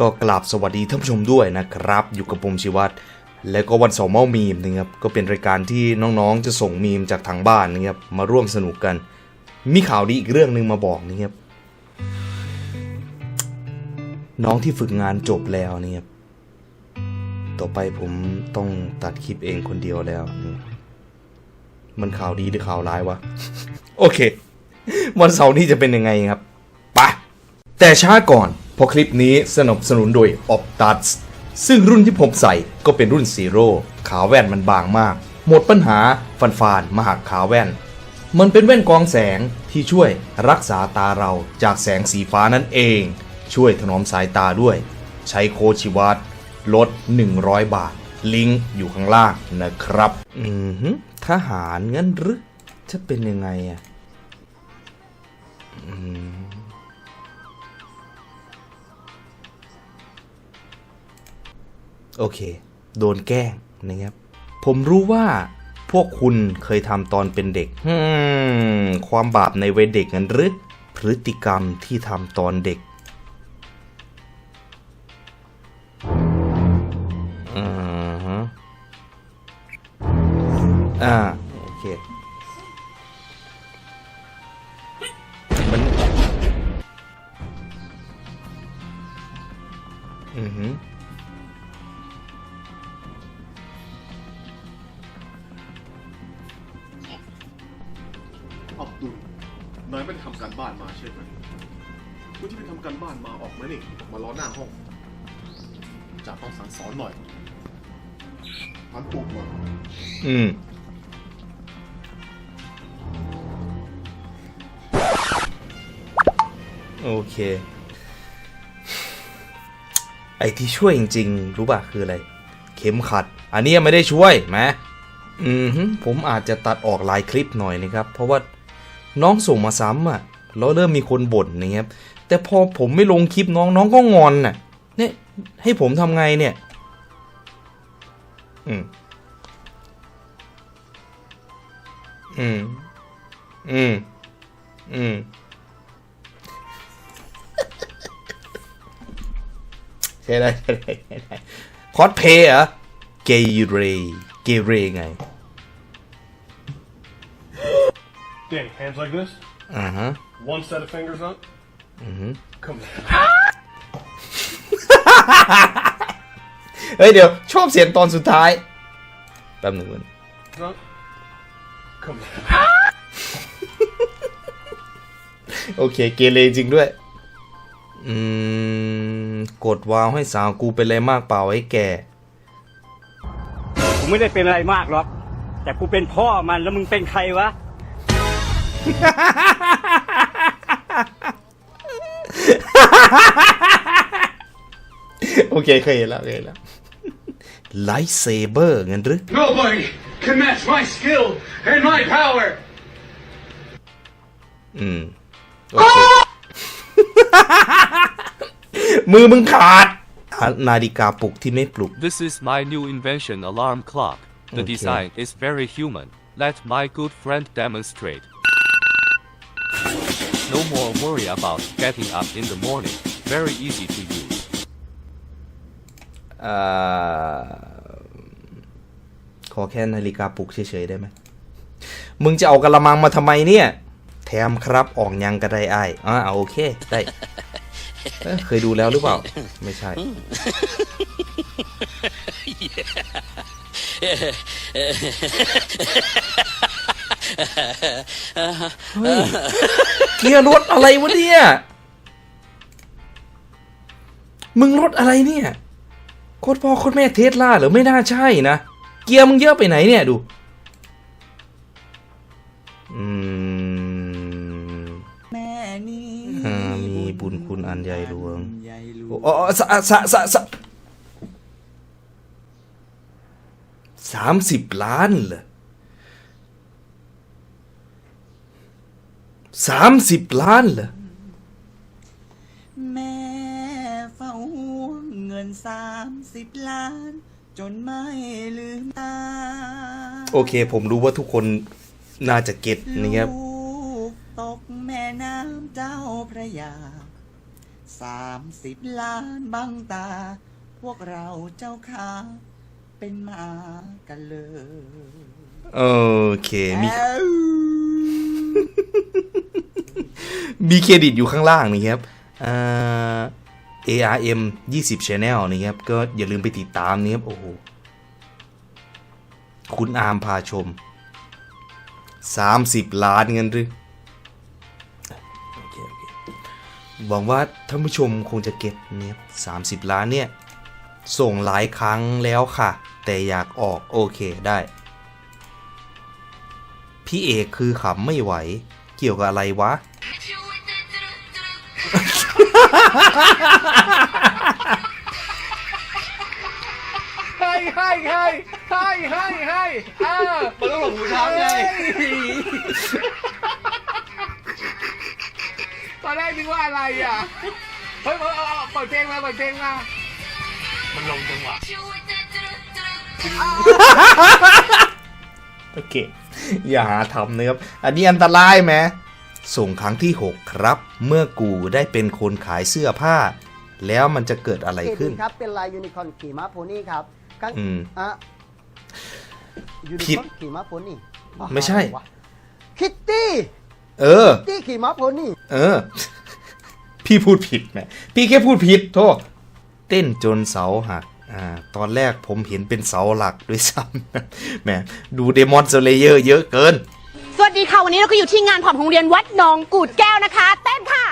ก็กราบสวัสดีท่านผู้ชมด้วยนะครับ อยู่กับผมชิวัตรและก็วันเสาร์เมามีมนะครับก็เป็นรายการที่น้องๆ จะส่งมีมจากทางบ้านนะครับมาร่วมสนุกกัน มีข่าวดีอีกเรื่องหนึ่งมาบอกนะครับน้องที่ฝึกงานจบแล้วนะครับต่อไปผมต้องตัดคลิปเองคนเดียวแล้ว มันข่าวดีหรือข่าวร้ายวะ โอเค วันเสาร์นี้จะเป็นยังไงครับไปะแต่ช้าก่อน เพราะคลิปนี้สนับสนุนโดย Optus ซึ่งรุ่นที่ผมใส่ก็เป็นรุ่นซีโร่ขาแว่นมันบางมาก หมดปัญหาฟันฟานมาหักขาแว่น มันเป็นแว่นกองแสงที่ช่วยรักษาตาเราจากแสงสีฟ้านั่นเอง ช่วยถนอมสายตาด้วย ใช้โคชิวัตลด 100 บาท ลิงก์อยู่ข้างล่างนะครับ อือหือทหารงั้นหรือจะเป็นยังไงอะ อืม โอเค โดนแกล้งนะครับผมรู้ว่าพวกคุณเคยทำตอนเป็นเด็กความบาปในวัยเด็กงั้นหรือพฤติกรรมที่ทำตอนเด็กอ่า นายไม่ได้ทำการบ้านมาใช่ไหมคนที่ไปทำการบ้านมาออกมานี่มารอหน้าห้องจ่าต้องสั่งสอนหน่อยพันปลุกมาอืม โอเค ไอ้ที่ช่วยจริง ๆ รู้ป่ะคืออะไร เข็มขัด อันนี้ไม่ได้ช่วยไหมอืมผมอาจจะตัดออกหลายคลิปหน่อยนะครับ เพราะว่า น้องส่งมาซ้ำอะแล้วเริ่มมีคนบ่นนะครับแต่พอผมไม่ลงคลิปน้องน้องก็งอนน่ะ เนี่ยให้ผมทำไงเนี่ยอืมอืมอืมอืมใช่ได้ใช่ได้ใช่ได้คอสเพย์เหรอเกย์เรเกเรไง Danny, hands like this. อ่าฮะ One set of fingers up. Mm-hmm. Come on. เฮ้ยเดี๋ยว ชอบเสียงตอนสุดท้ายแป๊บหนึ่งมัน Up. Come on. โอเค เกเรจริงด้วย อืม กดวาวให้สาวกูเป็นอะไรมากเปล่าไอ้แกกูไม่ได้เป็นอะไรมากหรอก แต่กูเป็นพ่อมันแล้วมึงเป็นใครวะ โอเค เคยเห็นแล้วเคยเห็นแล้ว ไลท์เซเบอร์งั้นหรือ Nobody can match my skill and my power. อืม โอเค มือมึงขาด นาฬิกาปลุกที่ไม่ปลุก This is my new invention alarm clock. The Okay. design is very human. Let my good friend demonstrate. No more worry about getting up in the morning. Very easy to use. เอ่อขอแค่นาฬิกาปลุกเฉยๆได้ไหม มึงจะเอากระมังมาทำไมเนี่ย แถมครับออกยังกระไดไอ้ายอ่าโอเค ได้เอ้ยเคยดูแล้วหรือเปล่า ไม่ใช่ เฮ้ยเกียร์รถอะไรวะเนี่ย มึงรถอะไรเนี่ย โคตรพ่อโคตรแม่เทสลาเหรือไม่น่าใช่นะ เกียร์มึงเยอะไปไหนเนี่ยดู อืมแม่นี้อ่ามีบุญคุณอันใหญ่หลวง ใหญ่หลวโอ้งอ๋อสะสะสะสะสามสิบล้านเหรอ สามสิบล้านเหรอ แม่เฝ้าห่วงเงินสามสิบล้าน จนไม่ลืมตาโอเค ผมรู้ว่าทุกคนน่าจะเก็ตนะครับ ลูกตกแม่น้ำเจ้าพระยาสสามสิบล้านบังตา พวกเราเจ้าค่ะเป็นหมากันเลย โอเคมีเอ้า มีเครดิตอยู่ข้างล่างนี่ครับ ARM 20 Channel นี่ครับ ก็อย่าลืมไปติดตามนี่ครับ โอ้โห คุณอาร์มพาชม 30 ล้านเงินหรือหวังว่าท่านผู้ชมคงจะเก็ตเนี่ย30ล้านเนี่ย ส่งหลายครั้งแล้วค่ะ แต่อยากออกโอเคได้ พี่เอกคือขำไม่ไหว เกี่ยวกับอะไรวะ ให้ให้ให้ให้ให้ให้อ่ามันต้องหลงหูช้างไงตอนแรกนึกว่าอะไรอะ เฮ้ยเอาเอาเอาเปิดเพลงมาเปิดเพลงมามันลงจังหวะ โอเค อย่าหาทำนะครับ อันนี้อันตรายไหมส่งครั้งที่ 6 ครับ เมื่อกูได้เป็นคนขายเสื้อผ้า แล้วมันจะเกิดอะไรขึ้น ครับเป็นลายยูนิคอร์นขี่ม้าโพนี่ครับข้างอืม อะยูนิผิคดอร์นขี่ม้าโพนี่ไม่ใช่คิตตี้เออ คิตตี้ขี่ม้าโพนี่เออ พี่พูดผิดไหมพี่แค่พูดผิดโทษเต้นจนเสาหักอ่า ตอนแรกผมเห็นเป็นเสาหลักด้วยซ้ำนะแหมดูเดมอนสเลเยอร์เยอะเกิน สวัสดีค่ะ วันนี้เราก็อยู่ที่งานผ่อมของโรงเรียนวัดหนองกูดแก้วนะคะ เต้นค่ะ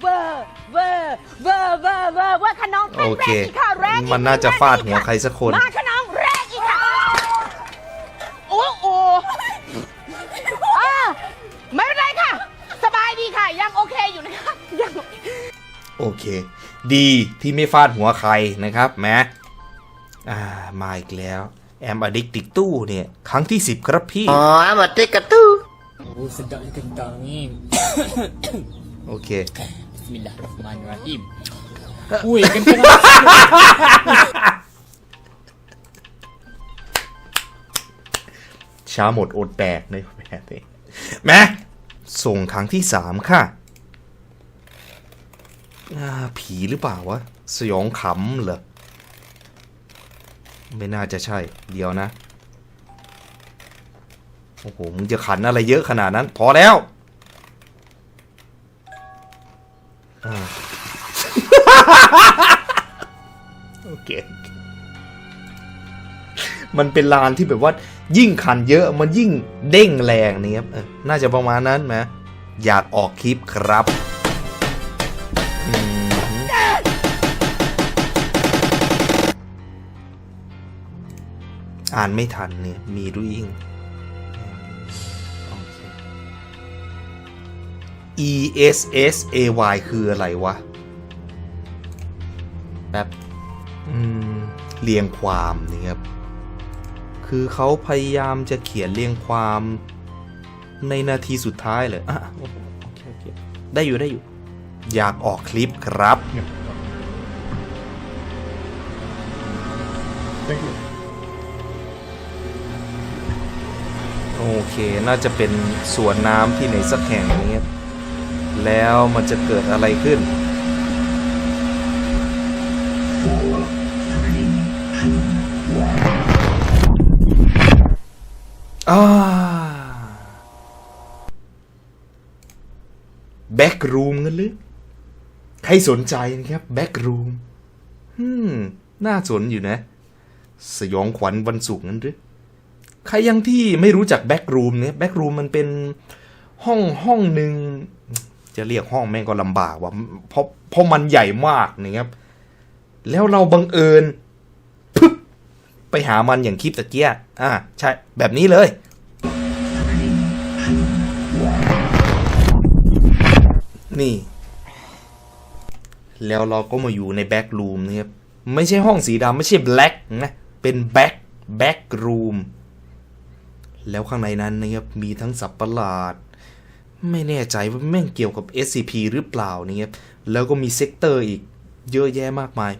เวอร์เวอร์เวอร์เวอร์เวอร์เวอร์ค่ะน้องเต้นโอแรเคกอีกค่ะแรกอีกมันน่าจะฟาดหัวใครสักคน มาค่ะน้องแรกอีกค่ะ โอ้โหอ่าไม่เป็นไรค่ะ สบายดีค่ะ ยังโอเคอยู่นะคะยัง โอเค ดีที่ไม่ฟาดหัวใครนะครับแหม อ่ามาอีกแล้วแอมอดิกติดตู้เนี่ย ครั้งที่ 10 ครับพี่ อ๋อมาติกระตู้โอเค Bismillahirrahmanirrahim. ช้าหมดอดแตกเลยแม่นี่แม่ส่งครั้งที่3ค่ะอ่าผีหรือเปล่าวะ สยองขำเหรอ ไม่น่าจะใช่ เดี๋ยวนะ โอ้โห มึงจะขันอะไรเยอะขนาดนั้น พอแล้วโอเค มันเป็นลานที่แบบว่ายิ่งขันเยอะมันยิ่งเด้งแรงนี่ครับน่าจะประมาณนั้นไหมอยากออกคลิปครับ อืมานไม่ทันเนี่ย มีด้วยอิงโอเค E S S A Y คืออะไรวะ แบบอืมเรียงความนี่ครับ คือเขาพยายามจะเขียนเรียงความในนาทีสุดท้ายเลยอะโอเคโอเคโอเคได้อยู่ได้อยู่ อยากออกคลิปครับ Thank you. น่าจะเป็นสวนน้ำที่ไหนสักแห่งนี้ แล้วมันจะเกิดอะไรขึ้นอ่าแบ็กรูมกันหรือใครสนใจนะครับแบ็กรูมอืมน่าสนอยู่นะ สยองขวัญวันศุกร์นั้นหรือ ใครยังที่ไม่รู้จักแบ็กรูมเนี่ยแบ็กรูมมันเป็นห้องห้องหนึ่งจะเรียกห้องแม่งก็ลำบากว่าเพราะเพราะมันใหญ่มากนะครับ แล้วเราบังเอิญปึ๊บไปหามันอย่างคลิปตะเกียอ่าใช่ แบบนี้เลยนี่ แล้วเราก็มาอยู่ในแบ็กรูมนะครับ ไม่ใช่ห้องสีดำไม่ใช่แบล็กนะ เป็นแบ็กแบ็กรูม แล้วข้างในนั้นนะครับมีทั้งสับประหลาด ไม่แน่ใจว่าแม่งเกี่ยวกับ SCP หรือเปล่านะครับแล้วก็มีเซกเตอร์อีกเยอะแยะมากมาย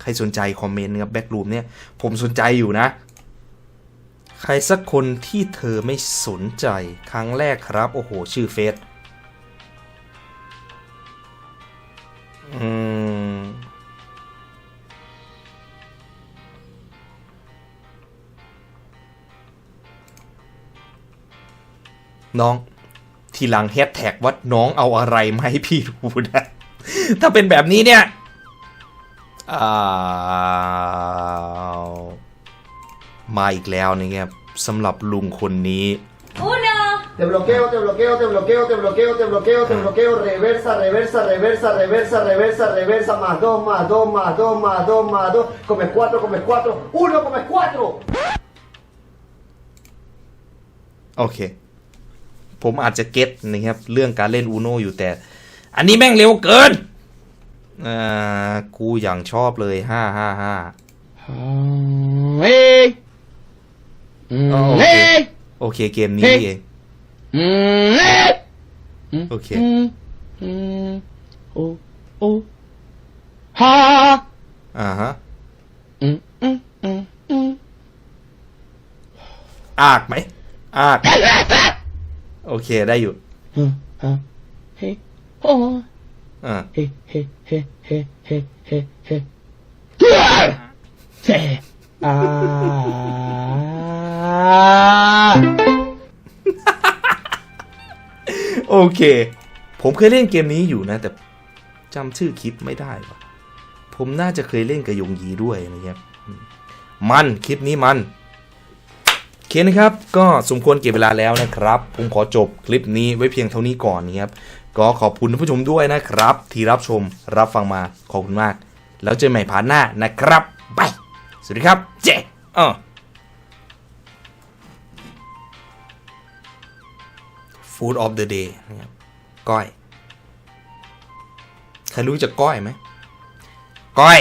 ใครสนใจคอมเมนต์นะครับแบ็กรูมเนี่ยผมสนใจอยู่นะ ใครสักคนที่เธอไม่สนใจครั้งแรกครับ โอ้โห ชื่อเฟซออืม น้อง ทีหลังแฮชแท็กว่าน้องเอาอะไรมาให้พี่ดูนะ ถ้าเป็นแบบนี้เนี่ยอ่ามาอีกแล้วนะครับสำหรับลุงคนนี้ Te bloqueo, te bloqueo, te bloqueo, te bloqueo, te bloqueo, te bloqueo. Reversa, reversa, reversa, reversa, reversa, reversa. Más dos, más dos, más dos, más dos, más dos. Comes cuatro, comes cuatro. Uno, comes cuatro. โอเค ผมอาจจะเก็ตนะครับเรื่องการเล่นอูโนอยู่แต่ อันนี้แม่งเร็วเกินอ่ากูอย่างชอบเลยห้าห้าห้า Hey! อ๋อโอเค Hey! โอเคเกมนี้นี่เอง Hey! โอเค Oh, oh. Ha! อ่าฮะ Mm, mm, mm, mm. อากไหมอาก โอเคได้อยู่ Huh, huh. Hey. Oh. อ่า Hey, hey, hey, hey, hey, hey, hey. Hey. Ah. โอเค ผมเคยเล่นเกมนี้อยู่นะ แต่จำชื่อคลิปไม่ได้ว่ะผมน่าจะเคยเล่นกับยงยีด้วยนะครับอืมมันคลิปนี้มันโอเคนะครับ ก็สมควรเก็บเวลาแล้วนะครับ ผมขอจบคลิปนี้ไว้เพียงเท่านี้ก่อนนะครับ ก็ขอบคุณท่านผู้ชมด้วยนะครับ ที่รับชมรับฟังมาขอบคุณมาก แล้วเจอใหม่พาร์ทหน้านะครับบายสวัสดีครับ เจ๊อ่อ Food of the day นะครับก้อย ใครรู้จักก้อยไหมก้อย